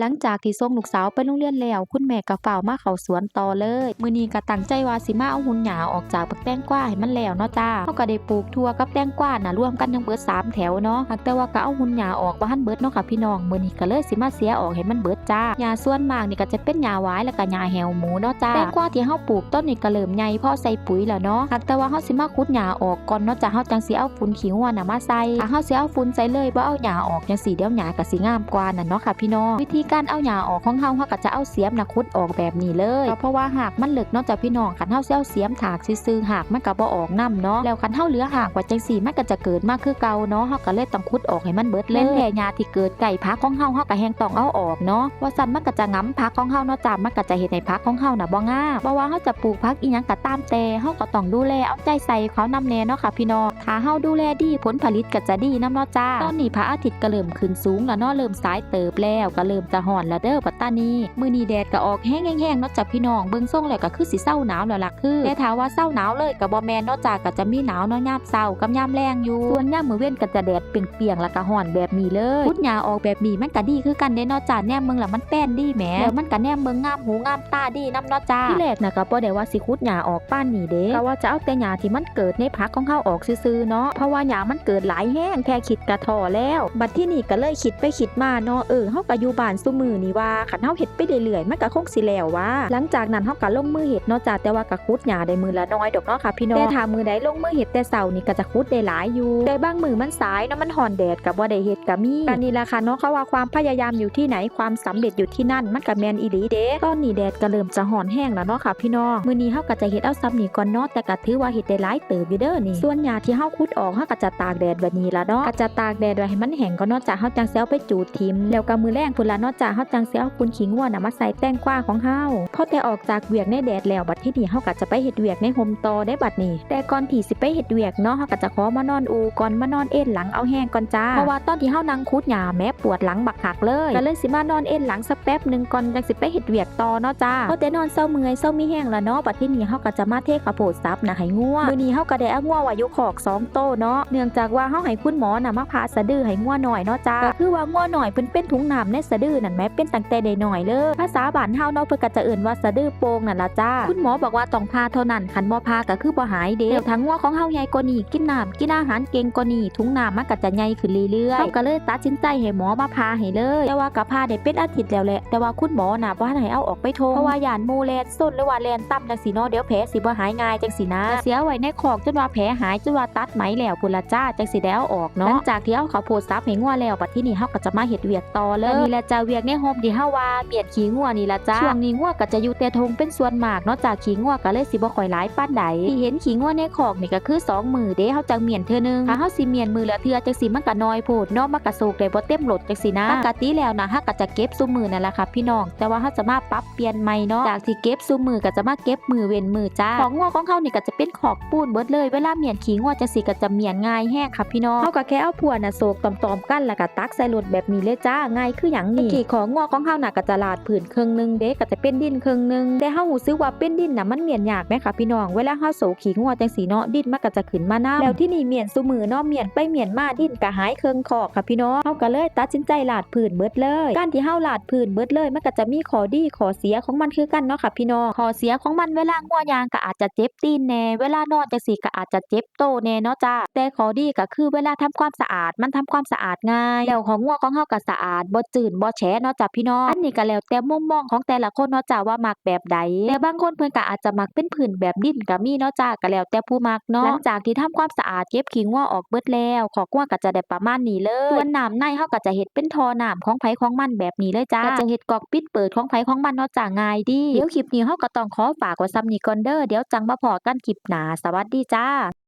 หลังจากที่ส่งลูกสาวไปโรงเรียนแล้ว คุณแม่ก็ฝ้ามาเข้าสวนต่อเลย มื้อนี้ก็ตั้งใจว่าสิมาเอาหุ่นหญ้าออกจากบักแตงกวาให้มันแล้วเนาะจ้าเฮาก็ได้ปลูกทั่วกับแตงกวาน่ะรวมกันทั้งเบิดสามแถวเนาะหากแต่ว่าก็เอาหุ่นหญ้าออกบ่ทันเบิดเนาะค่ะพี่น้องมื้อนี้ก็เลยสิมาเสียออกให้มันเบิดจ้าหญ้าส่วนมากนี่ก็จะเป็นหญ้าหวายแล้วก็หญ้าแหวหมูเนาะจ้าแตงกวาที่เฮาปลูกต้นนี้ก็เริ่มใหญ่พอใส่ปุ๋ยแล้วเนาะหากแต่ว่าเฮาสิมาขุดหญ้าออกก่อนเนาะจ้าเฮาจังสิเอาฝุ่นขี้งัวน่ะมาใส่ถ้าเฮาสิเอาฝุ่นใส่เลยบ่เอาหญ้าออกจังซี่เดี๋ยวหญ้าก็สิงามกว่านั่นเนาะค่ะพี่น้องวิธีการเอาหญ้าออกของเฮาเฮาก็จะเอาเสียมน่ะขุดออกแบบนี้เลยก็เพราะว่าหากมันลึกเนาะจ้าพี่น้องคันเฮาสิเอาเสียมถากซื่อๆหากมันก็บ่ออกนํเนาะแล้วคันเฮาเหลือหากว่าจังซี่มันก็จะเกิดมาคือเก่าเนาะเฮาก็เลยต้องขุดออกให้มันเบิดเลยแท้หญ้าที่เกิดใกล้พักของเฮาเฮาก็แฮงต้องเอาออกเนาะว่าซั่นมันก็จะ ngắm พักของเฮาเนาะจ้ามันก็จะเฮ็ดให้พักของเฮาน่ะบ่งามบ่ว่าเฮาจะปลูกพักอีหยังก็ตามแต่เฮาก็ต้องดูแลเอาใจใส่เขานำแน่เนาะค่ะพี่น้องถ้าเฮาดูแลดีผลผลิตก็จะดีนํเนาะจ้าตอนนี้พระอาทิตย์ก็เริ่มขึ้นสูงแล้วเนาะเริ่มสายเติบแล้วก็เริ่มจะร้อนแล้วเด้อปัตตานีมื้อนี้แดดก็ออกแห้งๆๆเนาะจ้ะพี่น้องเบิ่งทรงแล้วก็คือสิเศร้าหนาวแล้วล่ะคือแต่ถ้าว่าเศร้าหนาวเลยก็บ่แม่นเนาะจ้าก็จะมีหนาวเนาะยามเช้ากับยามแลงอยู่ส่วนยามมื้อเว้นก็จะแดดเปรียงๆแล้วก็ร้อนแบบนี้เลยพุดหญ้าออกแบบนี้มันก็ดีคือกันเด้เนาะจ้าแนมเบิ่งแล้วมันแป้นดีแหมแล้วมันก็แนมเบิ่งงามหูงามตาดีนํเนาะจ้าที่แรกน่ะก็บ่ได้ว่าสิขุดหญ้าออกป้านนี้เด้ก็ว่าจะเอาแต่หญ้าที่มันเกิดในผักของเฮาออกซื่อๆเนาะเพราะว่าหญ้ามันเกิดหลายแห้งแค่คิดกะท้อแล้ว บัดที่นี่ก็เลยคิดไปคิดมาเนาะเออเฮาก็อยู่บ้านซุมือนี่ว่าคันเฮาเฮ็ดไปเรื่อยๆมันก็คงสิแล้วว่า หลังจากนั้นเฮาก็ลงมือเฮ็ดเนาะจ้าแต่ว่าก็ขุดหญ้าได้มือละน้อยดอกเนาะค่ะพี่น้องแต่ถ้ามือใดลงมือเฮ็ดแต่เช้านี่ก็จะขุดได้หลายอยู่แต่บางมือมันสายเนาะมันฮ้อนแดดก็บ่ได้เฮ็ดก็มีอันนี้ล่ะค่ะเนาะเขาว่าความพยายามอยู่ที่ไหนความสำเร็จอยู่ที่นั่นมันก็แม่นอีหลีเด้ตอนนี้แดดก็เริ่มจะฮ้อนแห้งแล้วเนาะค่ะพี่น้องมื้อนี้เฮาก็จะเฮ็ดเอาซ้ำนี่ก่อนเนาะแต่ก็ถือว่าเฮ็ดได้หลายเติบอยู่เด้อนี่ส่วนหญ้าที่เฮาขุดออกเฮาก็จะตากแดดแบบนี้ละเนาะก็จะตากแดดไว้ให้มันแห้งก่อนเนาะจ้าเฮาจังเอาไปจูดทิมแล้วก็มือแรงพุ่นละเนาะจ้าเฮาจังสิเอาคุณขิงวัวน่ะมาใส่แตงกว้าของเฮาพอแต่ออกจากเวียกในแดดแล้วบัดที่นี่เฮาก็จะไปเฮ็ดเวียกในโฮมตอได้บัดนี้ แต่ก่อนที่สิไปเฮ็ดเวียกเนาะเฮาก็จะขอมานอนอูก่อนมานอนเอ็นหลังเอาแห้งก่อนจ้าเพราะว่าตอนที่เฮานั่งคุดหญ้าแม้ปวดหลังบักหักเลยก็เลยสิมานอนเอ็นหลังสักแป๊บนึงก่อนจังสิไปเฮ็ดเวียกต่อเนาะจ้าพอแต่นอนเศร้าเมื่อยเศร้ามีแห้งแล้วเนาะบัดที่นี่เฮาก็จะมาเทข้าวโพดซับน่ะให้งัวมื้อนี้เฮาก็ได้เอางัวไว้อยู่คอกสองโตเนาะเนื่องจากว่าเฮาให้คุณหมอน่ะมาผ่าสะดือให้งัวหน่อยเนาะจ้าก็คือว่างัวหน่อยเพิ่นเป็นถุงน้ำในสะดือนั่นแหมเป็นตั้งแต่ได้หน่อยเลยภาษาบ้านเฮาเนาะเพิ่นก็จะเอิ่นว่าสะดือโป่งนั่นล่ะจ้า คุณหมอบอกว่าต้องผ่าเท่านั้นคันบ่ผ่าก็คือบ่หายเด้แล้วทั้งงัวของเฮาใหญ่กว่านี้กินน้ำกินอาหารเก่งกว่านี้ถุงน้ำมันก็จะใหญ่ขึ้นเรื่อยๆเฮาก็เลยตัดสินใจให้หมอมาผ่าให้เลย แต่ว่าก็ผ่าได้เป็นอาทิตย์แล้วแหละแต่ว่าคุณหมอน่ะบ่ให้เอาออกไปโทงเพราะว่าย่านหมู่แลนส้นหรือว่าแลนต่ำจังซี่เนาะเดี๋ยวแผลสิบ่หายง่ายจังซี่นะเสียไว้ในคอกจนว่าแผลหายจนว่าตัดไหมแล้วพุ่นละจ้าจังสิได้เออกเนาะหลังจากที่เอาข้าวโพดซับให้งัวแล้วบัดที่นี่เฮาก็จะมาเฮ็ดเวียกต่อเลยนี่แหละจ้าวียกในโฮมที่เฮาว่าเมียนขี้งัวนี่ละจ้าช่วงนี้งัวก็จะอยู่แต่ทงเป็นส่วนมากนาะจากขี้งัวก็เลยสิบ่ค่อยหลายปานใดที่เห็นขี้งัวในคอกนี่ก็คือสองมือเด้เฮาจังเมียนเทื่อนึงถ้าเฮาสิเมียนมือละเทื่อจังสิมันก็น้อยโพดเนาะมันก็โศกได้บ่เต็มโหลดจังสินะปกติแล้วนะเฮาก็จะเก็บซุมือนั่นแหละค่ะพี่น้องแต่ว่าเฮาจะมาปรับเปลี่ยนใหม่เนาะจากที่เก็บซุมือก็จะมาเก็บมือเว้นมือจ้าของงัวของเขานี่ก็จะเป็นขอกปูนเบิดเลยเวลาเมียนขี้งัวจังสิก็จะเมียนง่ายแฮกค่ะพี่น้องเฮาก็แค่เอาพวน่ะโศกตอมๆกันแล้วก็ตักใส่รถแบบนี้เลยจ้าง่ายคือหยังนี่ขี้ของงัวของเฮาน่ะก็จะลาดผืนครึ่งนึงเด้ก็จะเป็นดินครึ่งนึงแต่เฮาหูซึกว่าเป็นดินน่ะมันเหมียนยากแม่ค่ะพี่น้องเวลาเฮาโศกขี้งัวจังสีเนาะดินมันก็จะขึ้นมาน้ำแล้วที่นี่เมียนซุมือเนาะเหมียนไปเหมียนมาดินก็หายเครื่องคอกค่ะพี่น้องเฮาก็เลยตัดสินใจลาดผืนเบิดเลย การที่เฮาลาดผืนเบิดเลยมันก็จะมีข้อดีข้อเสียของมันคือกันเนาะค่ะพี่น้องข้อเสียของมันเวลางัวยางก็อาจจะเจ็บตีนแน่เวลานอนจังสีก็อาจจะเจ็บโตแน่เนาะจ้าแต่ข้อดีก็คือเวลาทำความสะอาดมันทำความสะอาดง่ายแล้วของงัวของเฮาก็สะอาดบ่จืดบ่ฉะเนาะจ้าพี่น้องอันนี้ก็แล้วแต่มุมมองของแต่ละคนเนาะจ้าว่ามักแบบใดแต่บางคนเพิ่นก็อาจจะมักเป็นผื่นแบบดิ้นก็มีเนาะจ้าก็แล้วแต่ผู้มักเนาะหลังจากที่ทำความสะอาดเก็บขี้งัวออกเบิดแล้วขอกงัวก็จะได้ประมาณนี้เลยส่วนน้ำในเฮาก็จะเฮ็ดเป็นทอน้ำของไผของมันแบบนี้เลยจ้าก็จะเฮ็ดกอกปิดเปิดของไผของมันเนาะจ้าง่ายดีเดี๋ยวคลิปนี้เฮาก็ต้องขอฝากไว้ซ้ำนี้ก่อนเด้อเดี๋ยวจังมาพอกันคลิปหน้าสวัสดีจ้า